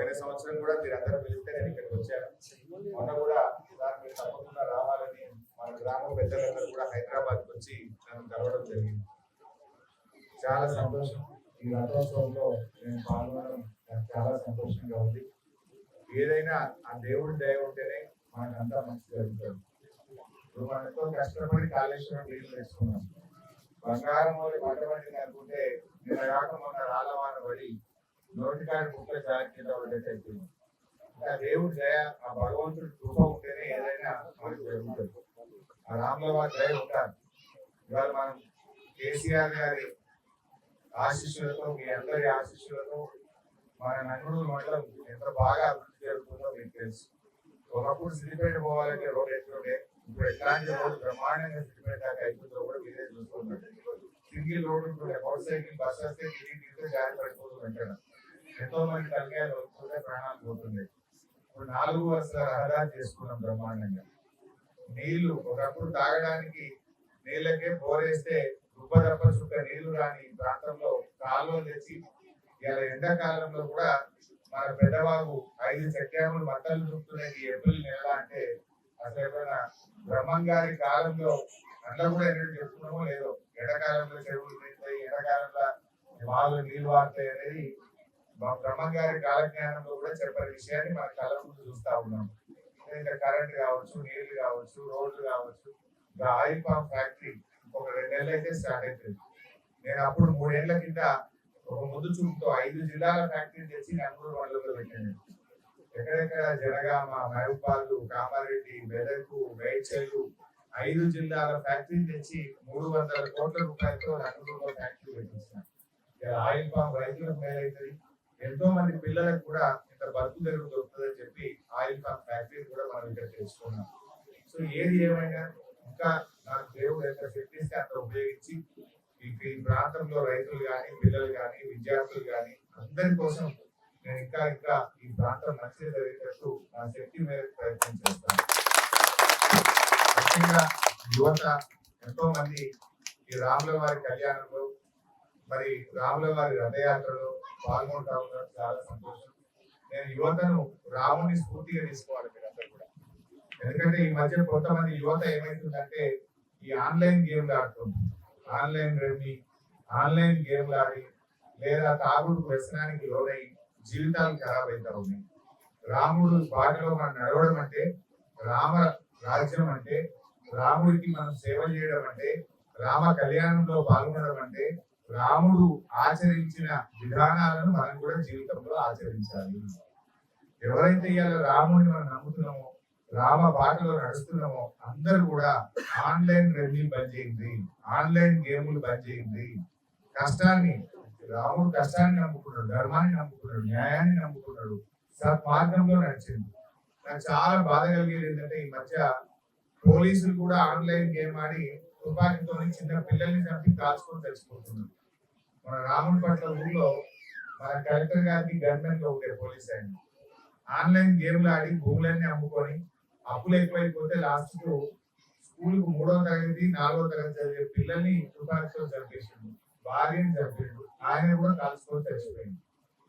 పోయిన సంవత్సరం కూడా మీరు అందరూ పిలిస్తే నేను ఇక్కడికి వచ్చాను. మొన్న కూడా సార్ మీరు తప్పకుండా రావాలని మన గ్రామ పెద్దలందరూ కూడా హైదరాబాద్ వచ్చి నన్ను కలవడం జరిగింది. చాలా సంతోషం. ఈ రథోత్సవంలో నేను పాల్గొనడం నాకు చాలా సంతోషంగా ఉంది. ఏదైనా ఆ దేవుడి దయ ఉంటేనే మనకంతా మంచి జరుగుతుంది. ఇప్పుడు మనం ఎంతో కష్టపడి కాళేశ్వరం నీళ్ళు తెచ్చుకున్నాం. బంగారం వాళ్ళు పట్టబడింది అనుకుంటే నిన్న కాక మొన్న రాళ్ళవాన పడి నోటికాడి ముక్కలు జారి కింద ఇంకా దేవుడి దయ ఆ భగవంతుడు కృప ఉంటేనే ఏదైనా మనకి జరుగుతుంది. ఆ రాముల దయ ఉంటారు ఇవాళ మనం కేసీఆర్ గారి ఆశీస్సులతో మీ అందరి ఆశీస్సులతో మన నన్నుడు మండలం ఎంత బాగా అభివృద్ధి జరుగుతుందో మీకు తెలుసు. ఒకప్పుడు సిద్దిపేట పోవాలంటే రోడ్ ఎట్లుండే ఇప్పుడు ఎట్లాంటి రోడ్డు బ్రహ్మాండంగా సిద్దిపేట దాకా అయిపోతుందో కూడా మీరే చూస్తున్నారు సింగిల్ రోడ్డు ఉంటుండే మోటార్ సైకిల్ బస్ వస్తే తిరిగి తిరిగి జారి పడిపోతుంది అంటాడు ఎంతో మంది కలిగారు వస్తుంటే ప్రాణాలు పోతుంది ఇప్పుడు నాలుగు వరుసల రహదారి చేసుకున్నాం బ్రహ్మాండంగా. నీళ్ళు ఒకప్పుడు తాగడానికి నీళ్ళకే బోరేస్తే దుబ్బ తప్ప చుక్క నీళ్ళు రాని ప్రాంతంలో కాలువలు తెచ్చి ఇలా ఎండాకాలంలో కూడా మన పెద్దబాబు ఐదు చెక్కాములు బట్టలు చూపుతున్నది ఏప్రిల్ నెల అంటే అసలు ఏమైనా బ్రహ్మం గారి కాలంలో అట్లా కూడా ఎన్నడూ చెప్పుకున్నామో లేదో. ఎండాకాలంలో చెరువులు పెడతాయి ఎండాకాలంలో వాళ్ళు నీళ్ళు వాడతాయి అనేది మా బ్రహ్మం గారి కాలజ్ఞానంలో కూడా చెప్పని విషయాన్ని మన కళ్ళ ముందు చూస్తా ఉన్నాం. ఇంకా కరెంట్ కావచ్చు నీళ్ళు కావచ్చు రోడ్లు కావచ్చు. ఇంకా ఆయిల్ పామ్ ఫ్యాక్టరీ ఒక రెండు నెలలు అయితే స్టార్ట్ అవుతుంది నేను అప్పుడు మూడేళ్ళ కింద ఒక ముందు చూపుతో ఐదు జిల్లాల ఫ్యాక్టరీ తెచ్చి నంగూరు మండలంలో పెట్టాను. ఎక్కడెక్కడ జనగామ మహబూబాలు కామారెడ్డి మెదకు మేడ్చల్లు ఐదు జిల్లాల ఫ్యాక్టరీ తెచ్చి మూడు వందల కోట్ల రూపాయలతో నంగూరులో ఫ్యాక్టరీ పెట్టించాను. ఆయిల్ పామ్ రైతులకు మేలవుతుంది ఎంతో మంది పిల్లలకు కూడా ఇంత బతుకు తెరుగు దొరుకుతుందని చెప్పి ఆయిల్ పామ్ ఫ్యాక్టరీ కూడా మనం ఇక్కడ తెలుసుకున్నాం. సో ఏది ఏమైనా ఇంకా నాకు దేవుడు ఎంత శక్తిస్తే అంత ఉపయోగించి ఈ ఈ ప్రాంతంలో రైతులు కానీ పిల్లలు కానీ విద్యార్థులు కానీ అందరి కోసం నేను ఇంకా ఇంకా ఈ ప్రాంతం మంచి జరిగేటట్టు నా శక్తి మేరకు ప్రయత్నం చేస్తాను. ముఖ్యంగా యువత ఎంతో మంది ఈ రాముల వారి కళ్యాణంలో మరి రాముల వారి రథయాత్రలో పాల్గొంటా ఉన్నారు. చాలా సంతోషం. నేను యువతను రాముని స్ఫూర్తిగా తీసుకోవాలి మీరందరూ కూడా. ఎందుకంటే ఈ మధ్య కొంతమంది యువత ఏమైతుందంటే ఈ ఆన్లైన్ గేమ్లు ఆడుతుంది ఆన్లైన్ రెమ్మి ఆన్లైన్ గేమ్లు ఆడి లేదా తాగుడు వ్యసనానికి లోనై జీవితాలు ఖరాబ్ అవుతా ఉన్నాయి. రాముడు బాటలో మనం నడవడం అంటే రామ రాజ్యం అంటే రాముడికి మనం సేవ చేయడం అంటే రామ కళ్యాణంలో పాల్గొనడం అంటే రాముడు ఆచరించిన విధానాలను మనం కూడా జీవితంలో ఆచరించాలి. ఎవరైతే ఇవాళ రాముడిని మనం నమ్ముతున్నామో రామ బాటలో నడుస్తున్నామో అందరూ కూడా ఆన్లైన్ రెడ్డి బంద్ చేయండి. ఆన్లైన్ గేములు బంద్ చేయండి. కష్టాన్ని రాముడు కష్టాన్ని నమ్ముకున్నాడు ధర్మాన్ని నమ్ముకున్నాడు న్యాయాన్ని నమ్ముకున్నాడు సత్మార్గంలో నడిచింది నాకు చాలా బాధ కలిగేది ఏంటంటే ఈ మధ్య పోలీసులు కూడా ఆన్లైన్ గేమ్ ఆడి తుపాకీతో చిన్న పిల్లల్ని చంపి కాల్చుకొని తెచ్చిపోతున్నారు మన రాముడి పట్ల ఊళ్ళో మన కలెక్టర్ గారికి గవర్నమెంట్లో ఉండే పోలీస్ ఆయన. ఆన్లైన్ గేమ్లు ఆడి భూములన్నీ అమ్ముకొని అప్పులు ఎక్కువైపోతే లాస్ట్కు స్కూల్కు మూడో తరగతి నాలుగో తరగతి చదివే పిల్లల్ని తుపాకీతో చంపేసిండు. భార్యని చంపిండు ఆయన కూడా కాల్చుకొని చచ్చిపోయింది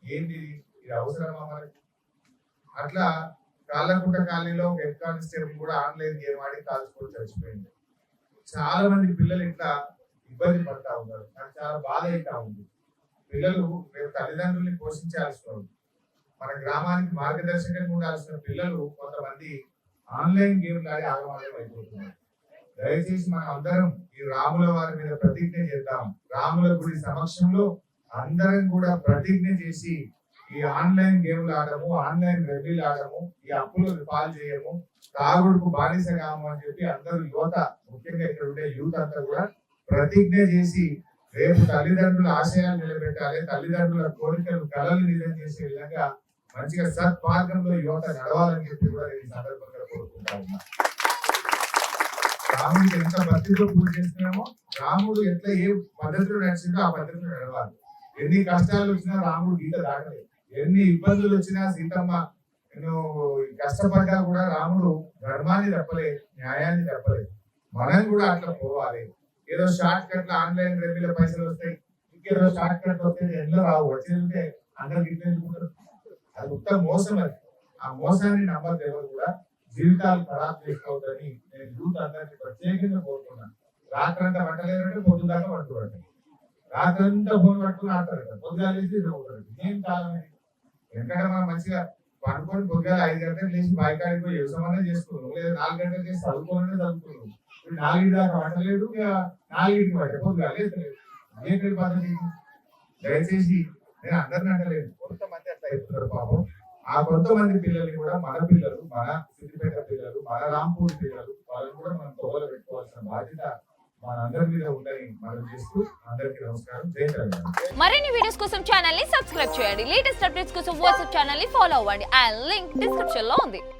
ఏంటి ఇది? అవసరమా మనకి అట్లా కాళ్ళకుంట కాలనీలో ఒక హెడ్ కానిస్టేబుల్ కూడా ఆన్లైన్ గేమ్ ఆడి కాల్చుకొని చచ్చిపోయింది చాలా మంది పిల్లలు ఇట్లా ఇబ్బంది పడతా ఉన్నారు. నాకు చాలా బాధ అవుతా ఉంది. పిల్లలు మేము తల్లిదండ్రుల్ని పోషించాల్సిన మన గ్రామానికి మార్గదర్శకంగా ఉండాల్సిన పిల్లలు కొంతమంది ఆన్లైన్ గేమ్లు ఆడి ఆగమాగం అయిపోతున్నారు. దయచేసి మనం అందరం ఈ రాముల వారి మీద ప్రతిజ్ఞ చేద్దాం. రాముల గుడి సమక్షంలో అందరం కూడా ప్రతిజ్ఞ చేసి ఈ ఆన్లైన్ గేమ్లు ఆడము ఆన్లైన్ రెవీలు ఆడము ఈ అప్పులు పాలు చేయము తాగుడుకు బానిస కాము అని చెప్పి అందరూ యువత ముఖ్యంగా ఇక్కడ ఉండే యూత్ అంతా కూడా ప్రతిజ్ఞ చేసి రేపు తల్లిదండ్రుల ఆశయాలు నిలబెట్టాలి తల్లిదండ్రుల కోరికలు కళలు నిజం చేసే విధంగా మంచిగా సత్మార్గంలో యువత నడవాలని చెప్పి కూడా నేను ఈ సందర్భంగా కోరుకుంటా ఉన్నా. రాముడికి ఎంత భక్తితో పూజ చేస్తున్నామో రాముడు ఎట్లా ఏ పద్ధతిలో నడిచిందో ఆ పద్ధతిలో నడవాలి. ఎన్ని కష్టాలు వచ్చినా రాముడు గీత దాటలేదు. ఎన్ని ఇబ్బందులు వచ్చినా సీతమ్మ నేను కష్టపడ్డా కూడా రాముడు ధర్మాన్ని తప్పలేదు న్యాయాన్ని తప్పలేదు. మనం కూడా అట్లా పోవాలి. ఏదో షార్ట్ కట్లో ఆన్లైన్ రెవీల పైసలు వస్తాయి. ఇంకేదో షార్ట్ కట్ వస్తే ఎన్నో రావు? వచ్చేది అందరు గిట్టించుకుంటారు అది మొత్తం మోసం అది. ఆ మోసాన్ని నమ్మద్దు ఎవరు కూడా. జీవితాలు ఖరాబ్ చేసుకోవద్దని నేను యూత్ అందరికీ ప్రత్యేకంగా కోరుకున్నాను రాత్రంతా వంటలేదంటే పొద్దు దాకా వండుకోవడం రాత్రంతా ఫోన్ పట్టుకుని ఆడతారట పొద్దుగాలేసి నవ్వుతారు ఏం కాలం ఇది ఎందుకంటే మనం మంచిగా పడుకొని పొద్దుగా ఐదు గంటలు లేచి బాయికాడికి పోయి వ్యవసాయం అనేది చేసుకున్నాం లేదా నాలుగు గంటలు చేసి చదువుకోవాలనే చదువుకున్నాం నాలుగు దాకా వంటలేదు ఇక నాలుగింటికి పట్టే ఏంటి పద్ధతి? దయచేసి నేను అందరిని అంటలేదు కొంతమంది అట్లా చెప్తున్నారు పాపం. ఆ కొంతమంది పిల్లల్ని కూడా మన పిల్లలు మన సిద్దిపేట పిల్లలు మన రాంపూర్ పిల్లలు వాళ్ళని కూడా మనం తోవలు పెట్టుకోవాల్సిన బాధ్యత మనందరి మీద ఉందని మనం చేస్తూ అందరికీ నమస్కారం. జై తెలంగాణ. మరిన్ని వీడియోస్ కోసం ఛానల్ని సబ్స్క్రైబ్ చేయండి. లేటెస్ట్ అప్డేట్స్ కోసం వాట్సాప్ ఛానల్ని ఫాలో అవ్వండి. అండ్ లింక్ డిస్క్రిప్షన్లో ఉంది.